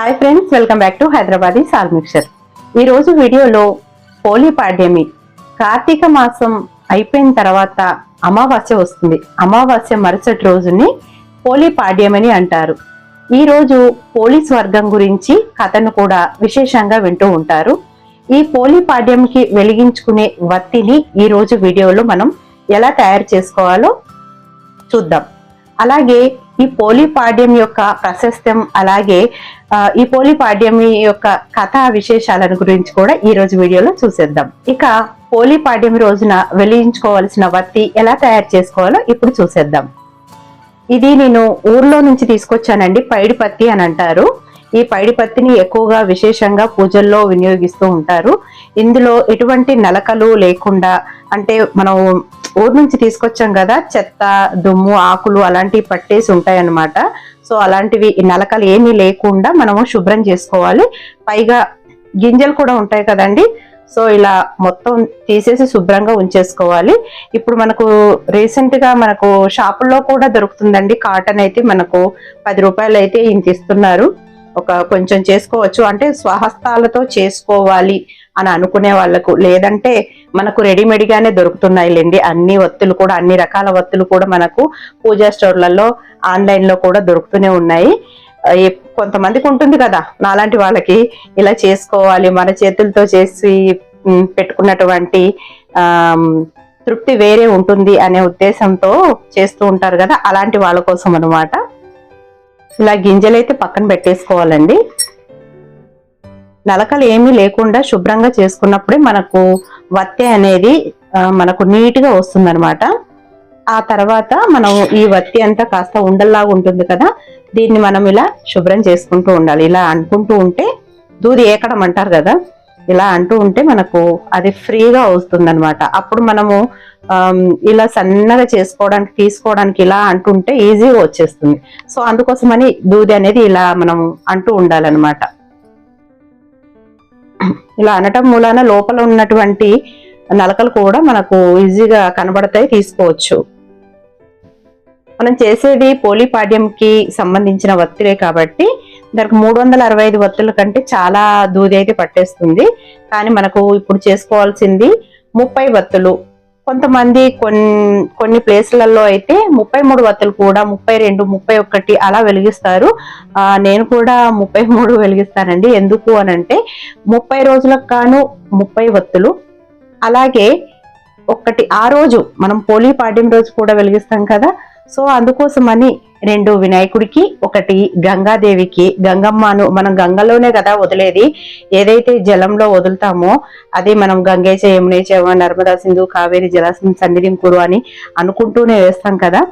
Hi friends welcome back to Hyderabadi సాల్ mixture ఈ రోజు వీడియోలో హోలీ పాడ్యమి కార్తీక మాసం అయిపోయిన తర్వాత అమావాస్య వస్తుంది. అమావాస్య మరుసటి రోజుని హోలీ పాడ్యమని అంటారు. ఈ రోజు పోలీస్ వర్గం గురించి కథను కూడా విశేషంగా వింటూ ఉంటారు. ఈ పోలీ పాడ్యంకి వెలిగించుకునే వత్తిని ఈ రోజు వీడియోలో మనం ఎలా తయారు చేసుకోవాలో చూద్దాం. అలాగే ఈ పోలిపాడ్యం యొక్క ప్రశస్తం అలాగే ఈ పోలిపాడ్యం యొక్క కథా విశేషాలను గురించి కూడా ఈ రోజు వీడియోలో చూసేద్దాం. ఇక పోలిపాడ్యం రోజున వెలిగించుకోవాల్సిన వత్తి ఎలా తయారు చేసుకోవాలో ఇప్పుడు చూసేద్దాం. ఇది నేను ఊర్లో నుంచి తీసుకొచ్చానండి పైడి పత్తి అని అంటారు. ఈ పైడి పత్తిని ఎక్కువగా విశేషంగా పూజల్లో వినియోగిస్తూ ఉంటారు. ఇందులో ఎటువంటి నలకలు లేకుండా అంటే మనం ఊరు నుంచి తీసుకొచ్చాం కదా చెత్త దుమ్ము ఆకులు అలాంటివి పట్టేసి ఉంటాయన్నమాట. సో అలాంటివి నలకలు ఏమీ లేకుండా మనము శుభ్రం చేసుకోవాలి. పైగా గింజలు కూడా ఉంటాయి కదండి. సో ఇలా మొత్తం తీసేసి శుభ్రంగా ఉంచేసుకోవాలి. ఇప్పుడు మనకు రీసెంట్గా మనకు షాపుల్లో కూడా దొరుకుతుందండి. కాటన్ అయితే మనకు పది రూపాయలు అయితే ఇంత ఇస్తున్నారు. ఒక కొంచెం చేసుకోవచ్చు. అంటే స్వహస్తాలతో చేసుకోవాలి అని అనుకునే వాళ్ళకు. లేదంటే మనకు రెడీమేడ్గానే దొరుకుతున్నాయి లేండి అన్ని వత్తులు కూడా అన్ని రకాల వత్తులు కూడా మనకు పూజా స్టోర్లలో ఆన్లైన్లో కూడా దొరుకుతూనే ఉన్నాయి. కొంతమందికి ఉంటుంది కదా నాలాంటి వాళ్ళకి ఇలా చేసుకోవాలి మన చేతులతో చేసి పెట్టుకున్నటువంటి తృప్తి వేరే ఉంటుంది అనే ఉద్దేశంతో చేస్తూ ఉంటారు కదా అలాంటి వాళ్ళ కోసం అనమాట ఇలా గింజలైతే పక్కన పెట్టేసుకోవాలండి. నలకలు ఏమీ లేకుండా శుభ్రంగా చేసుకున్నప్పుడే మనకు వత్తె అనేది మనకు నీట్గా వస్తుందనమాట ఆ తర్వాత మనం ఈ వత్తి అంతా కాస్త ఉండల్లాగా ఉంటుంది కదా దీన్ని మనం ఇలా శుభ్రం చేసుకుంటూ ఉండాలి. ఇలా అనుకుంటూ ఉంటే దూది ఏకడం అంటారు కదా ఇలా అంటూ ఉంటే మనకు అది ఫ్రీగా వస్తుంది అప్పుడు మనము ఇలా సన్నగా చేసుకోవడానికి తీసుకోవడానికి ఇలా అంటుంటే ఈజీగా వచ్చేస్తుంది. సో అందుకోసమని దూది అనేది ఇలా మనం అంటూ ఉండాలన్నమాట. ఇలా అనటం మూలాన లోపల ఉన్నటువంటి నలకలు కూడా మనకు ఈజీగా కనబడతాయి తీసుకోవచ్చు. మనం చేసేది పోలిపాడ్యంకి సంబంధించిన వత్తిరే కాబట్టి దానికి మూడు వందల అరవై ఐదు వత్తుల కంటే చాలా దూది అయితే పట్టేస్తుంది. కానీ మనకు ఇప్పుడు చేసుకోవాల్సింది ముప్పై వత్తులు కొంతమంది కొన్ని కొన్ని ప్లేస్లలో అయితే ముప్పై మూడు వత్తులు కూడా ముప్పై రెండు ముప్పై ఒకటి అలా వెలిగిస్తారు. నేను కూడా ముప్పై మూడు వెలిగిస్తానండి. ఎందుకు అని అంటే ముప్పై రోజులకు కాను ముప్పై వత్తులు అలాగే ఒకటి ఆ రోజు మనం పోలీ పాడ్యం రోజు కూడా వెలిగిస్తాం కదా. సో అందుకోసమని రెండు వినాయకుడికి ఒకటి గంగాదేవికి. గంగమ్మను మనం గంగలోనే కదా వదిలేది. ఏదైతే జలంలో వదులుతామో అది మనం గంగేచ యమునేచ నర్మదా సింధు కావేరి జలాసం సన్నిధిం కురు అని అనుకుంటూనే వేస్తాం కదా.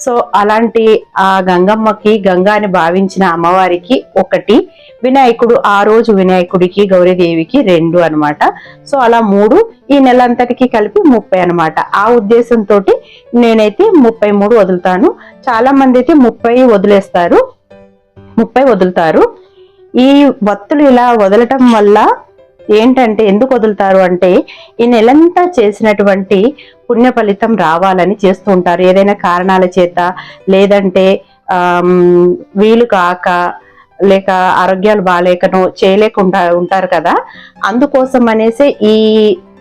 సో అలాంటి ఆ గంగమ్మకి గంగా అని భావించిన అమ్మవారికి ఒకటి వినాయకుడు ఆ రోజు వినాయకుడికి గౌరీదేవికి రెండు అనమాట సో అలా మూడు ఈ నెల అంతటికి కలిపి ముప్పై అనమాట ఆ ఉద్దేశంతో నేనైతే ముప్పై మూడు వదులుతాను. చాలా మంది అయితే ముప్పై వదిలేస్తారు. ముప్పై వదులుతారు. ఈ వత్తులు ఇలా వదలటం వల్ల ఏంటంటే ఎందుకు వదులుతారు అంటే ఈ నెలంతా చేసినటువంటి పుణ్య ఫలితం రావాలని చేస్తూ ఉంటారు. ఏదైనా కారణాల చేత లేదంటే వీలు కాక లేక ఆరోగ్యాలు బాగాలేకనో చేయలేకుండా ఉంటారు కదా. అందుకోసం అనేసి ఈ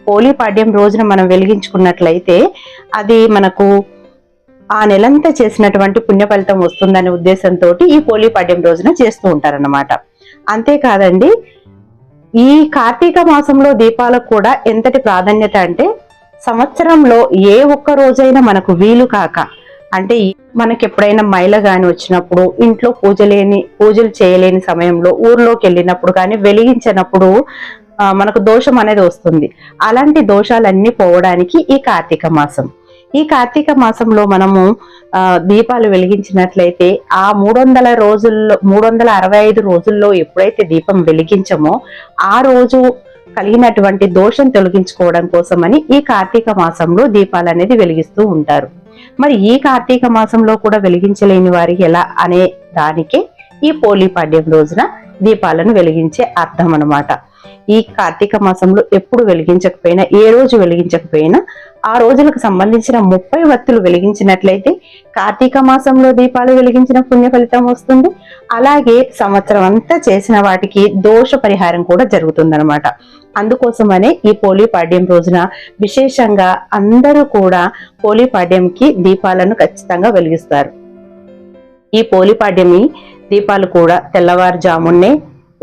హోలీ పాడ్యం రోజున మనం వెలిగించుకున్నట్లయితే అది మనకు ఆ నెలంతా చేసినటువంటి పుణ్య ఫలితం వస్తుందనే ఉద్దేశంతో ఈ హోలీ పాడ్యం రోజున చేస్తూ ఉంటారన్నమాట. అంతేకాదండి ఈ కార్తీక మాసంలో దీపాలకు కూడా ఎంతటి ప్రాధాన్యత అంటే సంవత్సరంలో ఏ ఒక్క రోజైనా మనకు వీలు కాక అంటే మనకి ఎప్పుడైనా మైల గాని వచ్చినప్పుడు ఇంట్లో పూజ లేని పూజలు చేయలేని సమయంలో ఊర్లోకి వెళ్ళినప్పుడు కానీ వెలిగించినప్పుడు మనకు దోషం అనేది వస్తుంది. అలాంటి దోషాలన్నీ పోవడానికి ఈ కార్తీక మాసం. ఈ కార్తీక మాసంలో మనము దీపాలు వెలిగించినట్లయితే ఆ మూడు వందల రోజుల్లో మూడు వందల అరవై ఐదు రోజుల్లో ఎప్పుడైతే దీపం వెలిగించమో ఆ రోజు కలిగినటువంటి దోషం తొలగించుకోవడం కోసమని ఈ కార్తీక మాసంలో దీపాలు అనేది వెలిగిస్తూ ఉంటారు. మరి ఈ కార్తీక మాసంలో కూడా వెలిగించలేని వారికి ఎలా అనే దానికే ఈ పోలీ పాడ్యం రోజున దీపాలను వెలిగించే అర్థం అన్నమాట ఈ కార్తీక మాసంలో ఎప్పుడు వెలిగించకపోయినా ఏ రోజు వెలిగించకపోయినా ఆ రోజులకు సంబంధించిన ముప్పై వత్తులు వెలిగించినట్లయితే కార్తీక మాసంలో దీపాలు వెలిగించిన పుణ్య ఫలితం వస్తుంది. అలాగే సంవత్సరం అంతా చేసిన వాటికి దోష పరిహారం కూడా జరుగుతుందనమాట అందుకోసమనే ఈ పోలీ పాడ్యం రోజున విశేషంగా అందరూ కూడా పోలీ పాడ్యంకి దీపాలను ఖచ్చితంగా వెలిగిస్తారు. ఈ పోలిపాడ్యమి దీపాలు కూడా తెల్లవారుజామున్నే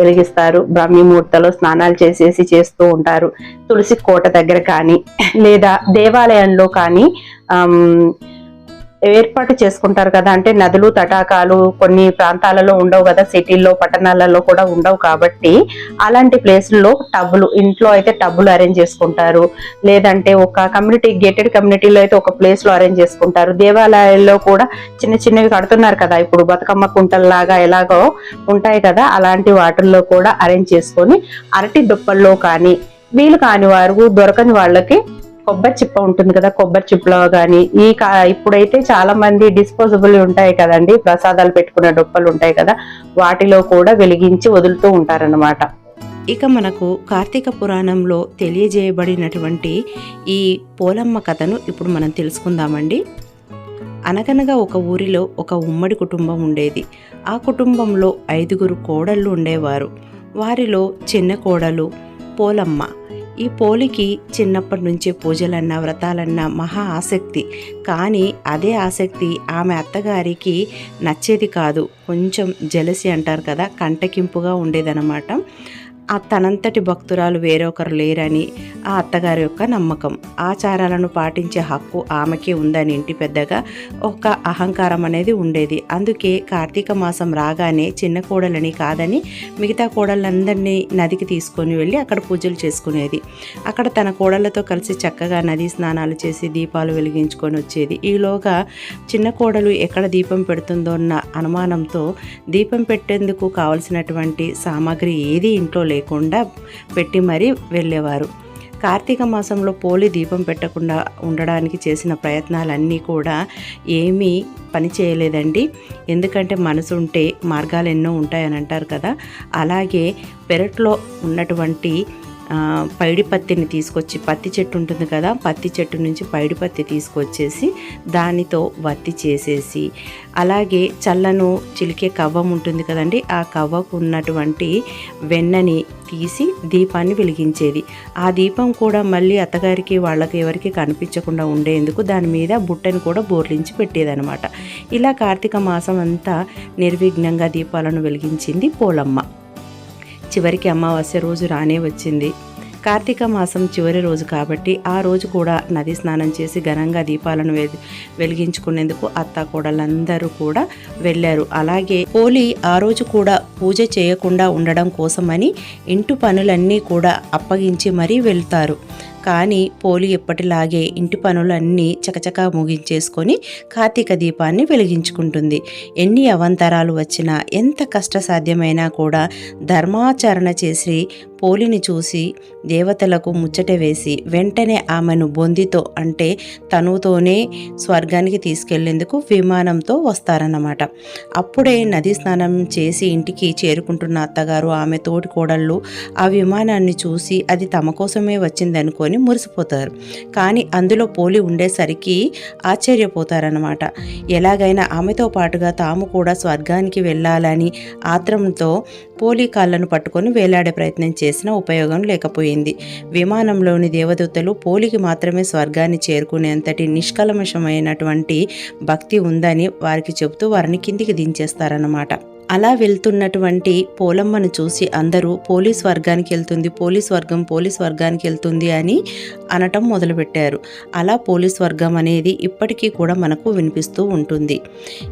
వెలిగిస్తారు. బ్రాహ్మీ స్నానాలు చేసేసి చేస్తూ ఉంటారు. తులసి కోట దగ్గర కానీ లేదా దేవాలయంలో కానీ ఆ ఏర్పాటు చేసుకుంటారు కదా అంటే నదులు తటాకాలు కొన్ని ప్రాంతాలలో ఉండవు కదా సిటీల్లో పట్టణాలలో కూడా ఉండవు కాబట్టి అలాంటి ప్లేసుల్లో టబ్బులు ఇంట్లో అయితే టబ్బులు అరేంజ్ చేసుకుంటారు. లేదంటే ఒక కమ్యూనిటీ గేటెడ్ కమ్యూనిటీలో అయితే ఒక ప్లేస్లో అరేంజ్ చేసుకుంటారు. దేవాలయాల్లో కూడా చిన్న చిన్నవి కడుతున్నారు కదా ఇప్పుడు బతుకమ్మ కుంటల్లాగా ఎలాగో ఉంటాయి కదా అలాంటి వాటిల్లో కూడా అరేంజ్ చేసుకొని అరటి దుప్పల్లో కానీ వీలు కాని వారు దొరకని వాళ్ళకి కొబ్బరి చిప్ప ఉంటుంది కదా కొబ్బరి చిప్పలో కానీ ఈ కా- ఇప్పుడైతే చాలా మంది డిస్పోజబుల్ ఉంటాయి కదండి ప్రసాదాలు పెట్టుకునే డొప్పలు ఉంటాయి కదా వాటిలో కూడా వెలిగించి వదులుతూ ఉంటారనమాట ఇక మనకు కార్తీక పురాణంలో తెలియజేయబడినటువంటి ఈ పోలమ్మ కథను ఇప్పుడు మనం తెలుసుకుందామండి. అనగనగా ఒక ఊరిలో ఒక ఉమ్మడి కుటుంబం ఉండేది. ఆ కుటుంబంలో ఐదుగురు కోడళ్ళు ఉండేవారు. వారిలో చిన్న కోడలు పోలమ్మ. ఈ పోలికి చిన్నప్పటి నుంచే పూజలన్నా వ్రతాలన్నా మహా ఆసక్తి. కానీ అదే ఆసక్తి ఆమె అత్తగారికి నచ్చేది కాదు. కొంచెం జలసి అంటారు కదా కంటకింపుగా ఉండేదన్నమాట. ఆ తనంతటి భక్తురాలు వేరొకరు లేరని ఆ అత్తగారి యొక్క నమ్మకం. ఆచారాలను పాటించే హక్కు ఆమెకే ఉందని ఇంటి పెద్దగా ఒక అహంకారం అనేది ఉండేది. అందుకే కార్తీక మాసం రాగానే చిన్న కోడలని కాదని మిగతా కోడళ్ళందరినీ నదికి తీసుకొని వెళ్ళి అక్కడ పూజలు చేసుకునేది. అక్కడ తన కోడళ్ళతో కలిసి చక్కగా నదీ స్నానాలు చేసి దీపాలు వెలిగించుకొని వచ్చేది. ఈలోగా చిన్న కోడలు ఎక్కడ దీపం పెడుతుందో అన్న అనుమానంతో దీపం పెట్టేందుకు కావలసినటువంటి సామాగ్రి ఏది ఇంట్లో లేకుండా పెట్టి మరీ వెళ్ళేవారు. కార్తీక మాసంలో పోలి దీపం పెట్టకుండా ఉండడానికి చేసిన ప్రయత్నాలన్నీ కూడా ఏమీ పని చేయలేదండి. ఎందుకంటే మనసు ఉంటే మార్గాలు ఎన్నో ఉంటాయని అంటారు కదా. అలాగే పెరట్లో ఉన్నటువంటి పైడి పత్తిని తీసుకొచ్చి పత్తి చెట్టు ఉంటుంది కదా పత్తి చెట్టు నుంచి పైడి పత్తి తీసుకొచ్చేసి దానితో వత్తి చేసేసి అలాగే చల్లను చిలికే కవ్వం ఉంటుంది కదండి ఆ కవ్వకు ఉన్నటువంటి వెన్నని తీసి దీపాన్ని వెలిగించేది. ఆ దీపం కూడా మళ్ళీ అత్తగారికి వాళ్ళకి ఎవరికి కనిపించకుండా ఉండేందుకు దాని మీద బుట్టని కూడా బోర్లించి పెట్టేదనమాట ఇలా కార్తీక మాసం అంతా నిర్విఘ్నంగా దీపాలను వెలిగించింది పోలమ్మ. చివరికి అమావాస్య రోజు రానే వచ్చింది. కార్తీక మాసం చివరి రోజు కాబట్టి ఆ రోజు కూడా నది స్నానం చేసి ఘనంగా దీపాలను వె- వెలిగించుకునేందుకు అత్త కోడలందరూ కూడా వెళ్ళారు. అలాగే హోలీ ఆ రోజు కూడా పూజ చేయకుండా ఉండడం కోసమని ఇంటి పనులన్నీ కూడా అప్పగించి మరీ వెళ్తారు. కానీ పోలి ఎప్పటిలాగే ఇంటి పనులన్నీ చకచకా ముగించేసుకొని కార్తీక దీపాన్ని వెలిగించుకుంటుంది. ఎన్ని అవంతరాలు వచ్చినా ఎంత కష్టసాధ్యమైనా కూడా ధర్మాచరణ చేసి పోలిని చూసి దేవతలకు ముచ్చట వేసి వెంటనే ఆమెను బొందితో అంటే తనుతోనే స్వర్గానికి తీసుకెళ్ళేందుకు విమానంతో వస్తారన్నమాట. అప్పుడే నది స్నానం చేసి ఇంటికి చేరుకుంటున్న అత్తగారు ఆమె తోటి కోడళ్ళు ఆ విమానాన్ని చూసి అది తమ కోసమే వచ్చిందనుకొని మురిసిపోతారు. కానీ అందులో పోలి ఉండేసరికి ఆశ్చర్యపోతారనమాట ఎలాగైనా ఆమెతో పాటుగా తాము కూడా స్వర్గానికి వెళ్ళాలని ఆత్రంతో పోలి కాళ్ళను పట్టుకొని వేలాడే ప్రయత్నం చేసిన ఉపయోగం లేకపోయింది. విమానంలోని దేవదూతలు పోలికి మాత్రమే స్వర్గాన్ని చేరుకునేంతటి నిష్కలమషమైనటువంటి భక్తి ఉందని వారికి చెబుతూ వారిని కిందికి దించేస్తారన్నమాట. అలా వెళ్తున్నటువంటి పోలమ్మను చూసి అందరూ పోలీస్ వర్గానికి వెళ్తుంది పోలీస్ వర్గం పోలీస్ వర్గానికి వెళ్తుంది అని అనటం మొదలుపెట్టారు. అలా పోలీస్ వర్గం అనేది ఇప్పటికీ కూడా మనకు వినిపిస్తూ ఉంటుంది.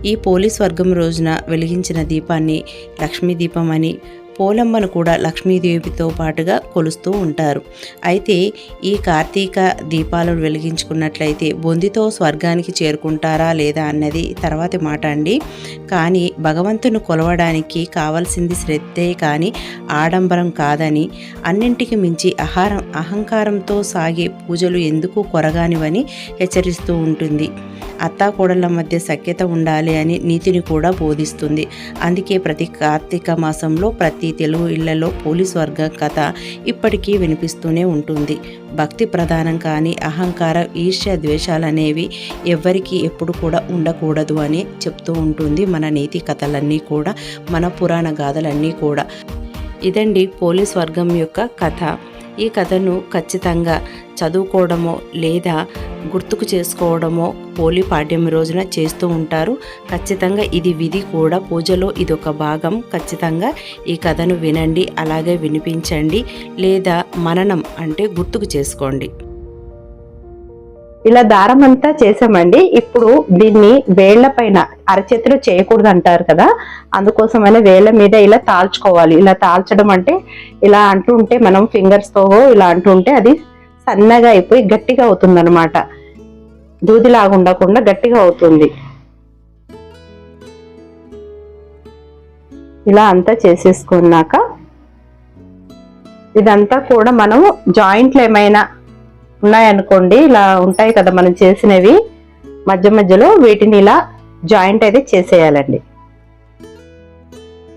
ఈ పోలీస్ వర్గం రోజున వెలిగించిన దీపాన్ని లక్ష్మీ దీపం అని పోలమ్మను కూడా లక్ష్మీదేవితో పాటుగా కొలుస్తూ ఉంటారు. అయితే ఈ కార్తీక దీపాలను వెలిగించుకున్నట్లయితే బొందితో స్వర్గానికి చేరుకుంటారా లేదా అన్నది తర్వాతి మాట అండి. కానీ భగవంతుని కొలవడానికి కావాల్సింది శ్రద్ధే కానీ ఆడంబరం కాదని అన్నింటికి మించి ఆహారం అహంకారంతో సాగే పూజలు ఎందుకు కొరగానివని హెచ్చరిస్తూ ఉంటుంది. అత్తాకోడళ్ళ మధ్య సఖ్యత ఉండాలి అని నీతిని కూడా బోధిస్తుంది. అందుకే ప్రతి కార్తీక మాసంలో ప్రతి తెలుగు ఇళ్ళలో పోలీస్ వర్గం కథ ఇప్పటికీ వినిపిస్తూనే ఉంటుంది. భక్తి ప్రధానం కానీ అహంకార ఈర్ష్య ద్వేషాలనేవి ఎవ్వరికి ఎప్పుడు కూడా ఉండకూడదు అని చెప్తూ ఉంటుంది మన నీతి కథలన్నీ కూడా మన పురాణ గాథలన్నీ కూడా. ఇదండి పోలీస్ వర్గం యొక్క కథ. ఈ కథను ఖచ్చితంగా చదువుకోవడమో లేదా గుర్తుకు చేసుకోవడమో పోలి పాడ్యమి రోజున చేస్తూ ఉంటారు. ఖచ్చితంగా ఇది విధి కూడా. పూజలో ఇది ఒక భాగం. ఖచ్చితంగా ఈ కథను వినండి అలాగే వినిపించండి లేదా మననం అంటే గుర్తుకు చేసుకోండి. ఇలా దారం అంతా చేసామండి ఇప్పుడు దీన్ని వేళ్ళ పైన అరచేతులు చేయకూడదు అంటారు కదా. అందుకోసమనే వేళ్ళ మీద ఇలా తాల్చుకోవాలి. ఇలా తాల్చడం అంటే ఇలా అంటూ ఉంటే మనం ఫింగర్స్తో ఇలా అంటూ ఉంటే అది సన్నగా అయిపోయి గట్టిగా అవుతుంది అనమాట దూదిలాగా ఉండకుండా గట్టిగా అవుతుంది. ఇలా అంతా చేసేసుకున్నాక ఇదంతా కూడా మనం జాయింట్లు ఏమైనా ఉన్నాయనుకోండి ఇలా ఉంటాయి కదా మనం చేసినవి మధ్య మధ్యలో వీటిని ఇలా జాయింట్ అయితే చేసేయాలండి.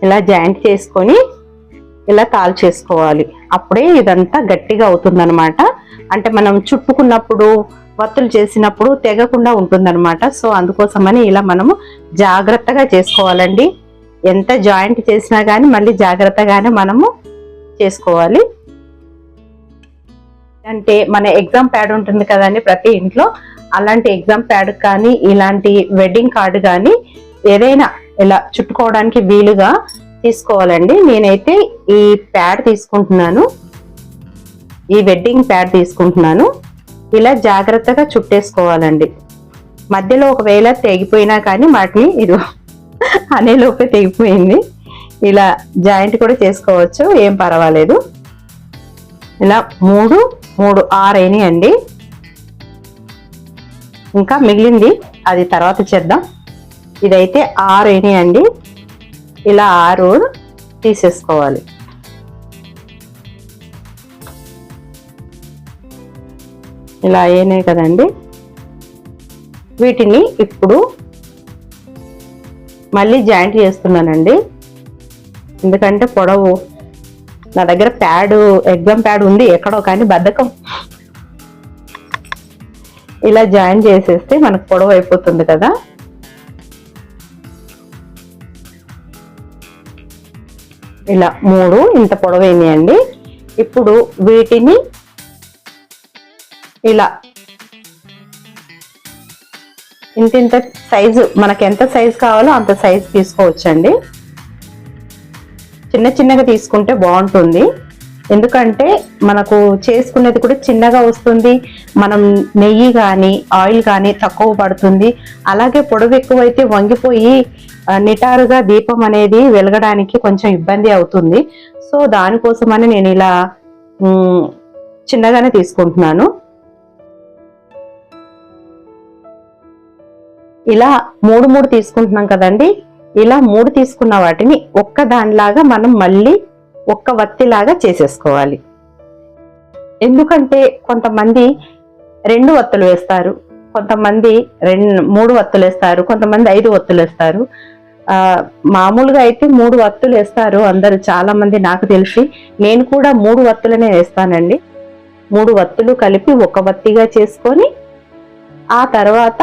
ఇలా జాయింట్ చేసుకొని ఇలా కాల్ చేసుకోవాలి. అప్పుడే ఇదంతా గట్టిగా అవుతుందనమాట అంటే మనం చుట్టుకున్నప్పుడు వత్తులు చేసినప్పుడు తెగకుండా ఉంటుందన్నమాట. సో అందుకోసమని ఇలా మనము జాగ్రత్తగా చేసుకోవాలండి. ఎంత జాయింట్ చేసినా కానీ మళ్ళీ జాగ్రత్తగానే మనము చేసుకోవాలి. అంటే మన ఎగ్జామ్ ప్యాడ్ ఉంటుంది కదండి ప్రతి ఇంట్లో. అలాంటి ఎగ్జామ్ ప్యాడ్ కానీ ఇలాంటి వెడ్డింగ్ కార్డు కానీ ఏదైనా ఇలా చుట్టుకోవడానికి వీలుగా తీసుకోవాలండి. నేనైతే ఈ ప్యాడ్ తీసుకుంటున్నాను. ఈ వెడ్డింగ్ ప్యాడ్ తీసుకుంటున్నాను. ఇలా జాగ్రత్తగా చుట్టేసుకోవాలండి. మధ్యలో ఒకవేళ తెగిపోయినా కానీ వాటిని ఇది అనేలోపే తెగిపోయింది. ఇలా జాయింట్ కూడా చేసుకోవచ్చు. ఏం పర్వాలేదు. ఇలా మూడు మూడు ఆరు అయినాయండి. అండి ఇంకా మిగిలింది అది తర్వాత చేద్దాం. ఇదైతే ఆరు అయినాయండి. అండి ఇలా ఆరు తీసేసుకోవాలి. ఇలా అయినాయి కదండి? వీటిని ఇప్పుడు మళ్ళీ జాయింట్ చేస్తున్నానండి. ఎందుకంటే పొడవు నా దగ్గర ప్యాడ్ ఎగ్జామ్ ప్యాడ్ ఉంది ఎక్కడో కానీ బద్ధకం. ఇలా జాయిన్ చేసేస్తే మనకు పొడవు అయిపోతుంది కదా. ఇలా మూడు ఇంత పొడవైనాయండి. ఇప్పుడు వీటిని ఇలా ఇంత ఇంత సైజు మనకి ఎంత సైజు కావాలో అంత సైజు తీసుకోవచ్చండి. చిన్న చిన్నగా తీసుకుంటే బాగుంటుంది. ఎందుకంటే మనకు చేసుకునేది కూడా చిన్నగా వస్తుంది. మనం నెయ్యి కానీ ఆయిల్ కానీ తక్కువ పడుతుంది. అలాగే పొడవు ఎక్కువైతే వంగిపోయి నిటారుగా దీపం అనేది వెలగడానికి కొంచెం ఇబ్బంది అవుతుంది. సో దానికోసమని నేను ఇలా చిన్నగానే తీసుకుంటున్నాను. ఇలా మూడు మూడు తీసుకుంటున్నాం కదండి. ఇలా మూడు తీసుకున్న వాటిని ఒక్క దానిలాగా మనం మళ్ళీ ఒక్క వత్తిలాగా చేసేసుకోవాలి. ఎందుకంటే కొంతమంది రెండు వత్తులు వేస్తారు కొంతమంది రెండు మూడు వత్తులు వేస్తారు కొంతమంది ఐదు వత్తులు వేస్తారు. మామూలుగా అయితే మూడు వత్తులు వేస్తారు అందరు చాలా మంది నాకు తెలిసి. నేను కూడా మూడు వత్తులనే వేస్తానండి. మూడు వత్తులు కలిపి ఒక వత్తిగా చేసుకొని ఆ తర్వాత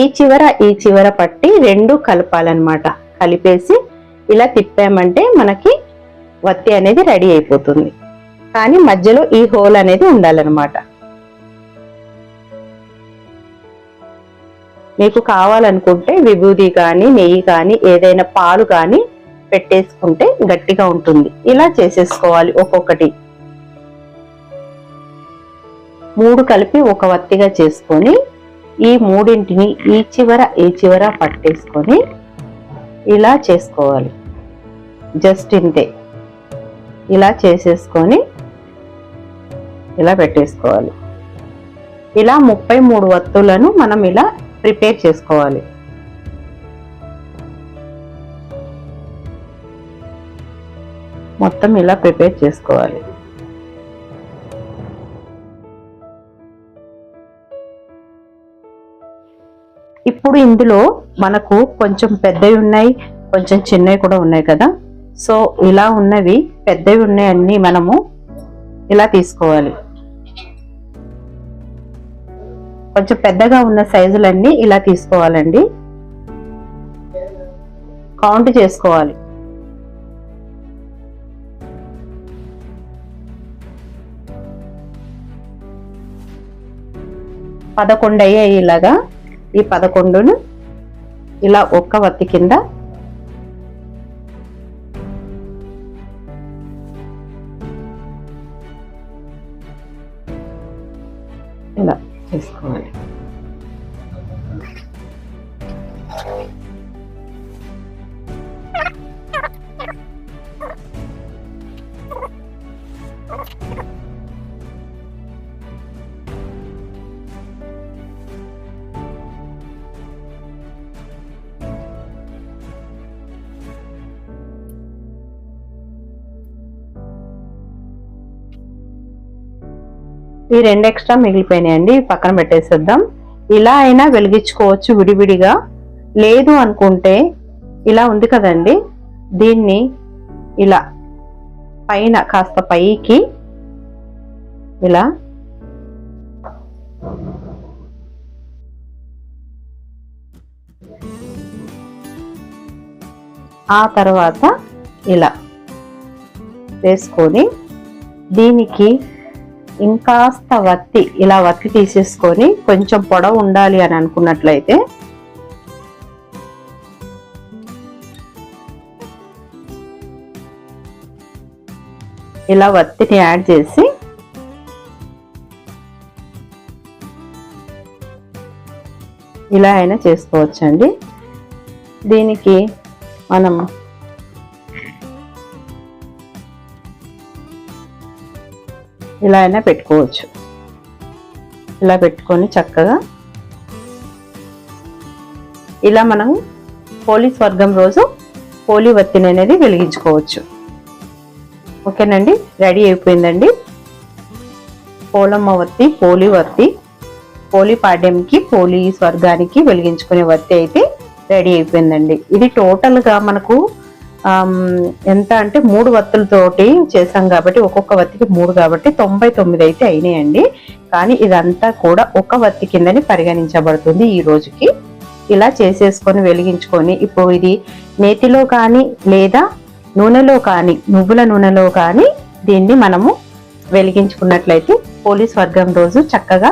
ఈ చివర ఈ చివర పట్టి రెండు కలపాలన్నమాట. కలిపేసి ఇలా తిప్పామంటే మనకి వత్తి అనేది రెడీ అయిపోతుంది. కానీ మధ్యలో ఈ హోల్ అనేది ఉండాలన్నమాట. మీకు కావాలనుకుంటే విభూది కానీ నెయ్యి కానీ ఏదైనా పాలు కానీ పెట్టేసుకుంటే గట్టిగా ఉంటుంది. ఇలా చేసేసుకోవాలి ఒక్కొక్కటి. మూడు కలిపి ఒక వత్తిగా చేసుకొని ఈ మూడింటిని ఈ చివర ఈ చివర పట్టేసుకొని ఇలా చేసుకోవాలి. జస్ట్ ఇంతే. ఇలా చేసేసుకొని ఇలా పెట్టేసుకోవాలి. ఇలా ముప్పై మూడు వత్తులను మనం ఇలా ప్రిపేర్ చేసుకోవాలి. మొత్తం ఇలా ప్రిపేర్ చేసుకోవాలి. ఇప్పుడు ఇందులో మనకు కొంచెం పెద్దవి ఉన్నాయి కొంచెం చిన్నవి కూడా ఉన్నాయి కదా. సో ఇలా ఉన్నవి పెద్దవి ఉన్నాయన్నీ మనము ఇలా తీసుకోవాలి. కొంచెం పెద్దగా ఉన్న సైజులన్నీ ఇలా తీసుకోవాలండి. కౌంట్ చేసుకోవాలి. పదకొండు అయ్యాయి ఇలాగా. ఈ పదకొండును ఇలా ఒక్క వత్తి కింద ఇలా చేసుకోవాలి ఈ రెండు ఎక్స్ట్రా మిగిలిపోయినాయండి. పక్కన పెట్టేసేద్దాం. ఇలా అయినా వెలిగించుకోవచ్చు విడివిడిగా. లేదు అనుకుంటే ఇలా ఉంది కదండి. దీన్ని ఇలా పైన కాస్త పైకి ఇలా ఆ తర్వాత ఇలా వేసుకొని దీనికి ఇంకాస్త వత్తి ఇలా వత్తి తీసేసుకొని కొంచెం పొడవు ఉండాలి అని అనుకున్నట్లయితే ఇలా వత్తిని యాడ్ చేసి ఇలా అయినా చేసుకోవచ్చండి. దీనికి మనం ఇలా అయినా పెట్టుకోవచ్చు. ఇలా పెట్టుకొని చక్కగా ఇలా మనం పోలీస్ వర్గం రోజు పోలీ వత్తిని అనేది వెలిగించుకోవచ్చు. ఓకేనండి? రెడీ అయిపోయిందండి? పోలమ్మ వత్తి పోలి వత్తి పోలి పాడ్యంకి పోలి స్వర్గానికి వెలిగించుకునే వత్తి అయితే రెడీ అయిపోయిందండి. ఇది టోటల్గా మనకు ఎంత అంటే మూడు వత్తులతోటి చేసాం కాబట్టి ఒక్కొక్క వత్తికి మూడు కాబట్టి తొంభై తొమ్మిది అయితే అయినాయండి. కానీ ఇదంతా కూడా ఒక వత్తి కిందని పరిగణించబడుతుంది ఈ రోజుకి. ఇలా చేసేసుకొని వెలిగించుకొని ఇప్పుడు ఇది నేతిలో కానీ లేదా నూనెలో కానీ నువ్వుల నూనెలో కానీ దీన్ని మనము వెలిగించుకున్నట్లయితే పోలీస్ వర్గం రోజు చక్కగా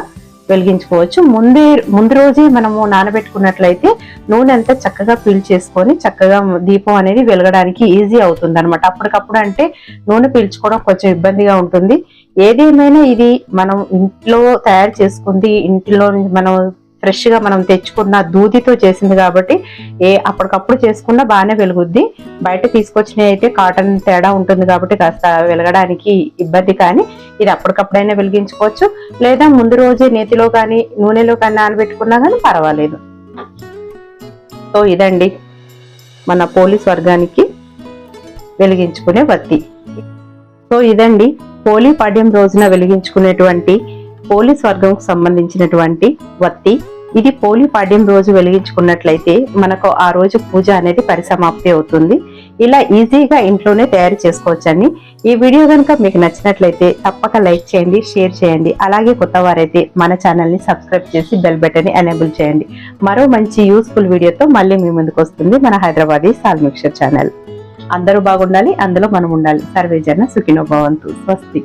వెలిగించుకోవచ్చు. ముందే ముందు రోజే మనము నానబెట్టుకున్నట్లయితే నూనె అంతా చక్కగా పీల్చేసుకొని చక్కగా దీపం అనేది వెలగడానికి ఈజీ అవుతుంది అనమాట అప్పటికప్పుడు అంటే నూనె పీల్చుకోవడం కొంచెం ఇబ్బందిగా ఉంటుంది. ఏదేమైనా ఇది మనం ఇంట్లో తయారు చేసుకుంది ఇంట్లో నుంచి మనం ఫ్రెష్గా మనం తెచ్చుకున్న దూదితో చేసింది కాబట్టి ఏ అప్పటికప్పుడు చేసుకున్నా బాగానే వెలుగుద్ది. బయట తీసుకొచ్చినవి అయితే కాటన్ తేడా ఉంటుంది కాబట్టి కాస్త వెలగడానికి ఇబ్బంది కానీ ఇది అప్పటికప్పుడైనా వెలిగించుకోవచ్చు. లేదా ముందు రోజే నేతిలో కానీ నూనెలో కానీ నానబెట్టుకున్నా కానీ పర్వాలేదు. సో ఇదండి మన పోలీస్ వర్గానికి వెలిగించుకునే వత్తి. సో ఇదండి పోలీ పాడ్యం రోజున వెలిగించుకునేటువంటి పోలీస్ వర్గంకు సంబంధించినటువంటి వత్తి. ఇది పోలీ పాడ్యం రోజు వెలిగించుకున్నట్లయితే మనకు ఆ రోజు పూజ అనేది పరిసమాప్తి అవుతుంది. ఇలా ఈజీగా ఇంట్లోనే తయారు చేసుకోవచ్చండి. ఈ వీడియో కనుక మీకు నచ్చినట్లయితే తప్పక లైక్ చేయండి షేర్ చేయండి. అలాగే కొత్త వారైతే మన ఛానల్ని సబ్స్క్రైబ్ చేసి బెల్ బటన్ని ఎనేబుల్ చేయండి. మరో మంచి యూస్ఫుల్ వీడియోతో మళ్ళీ మీ ముందుకు వస్తుంది మన హైదరాబాదీ సాల్ మిక్చర్ ఛానల్. అందరూ బాగుండాలి అందులో మనం ఉండాలి. సర్వేజన సుఖినోభవంతు స్వస్తి.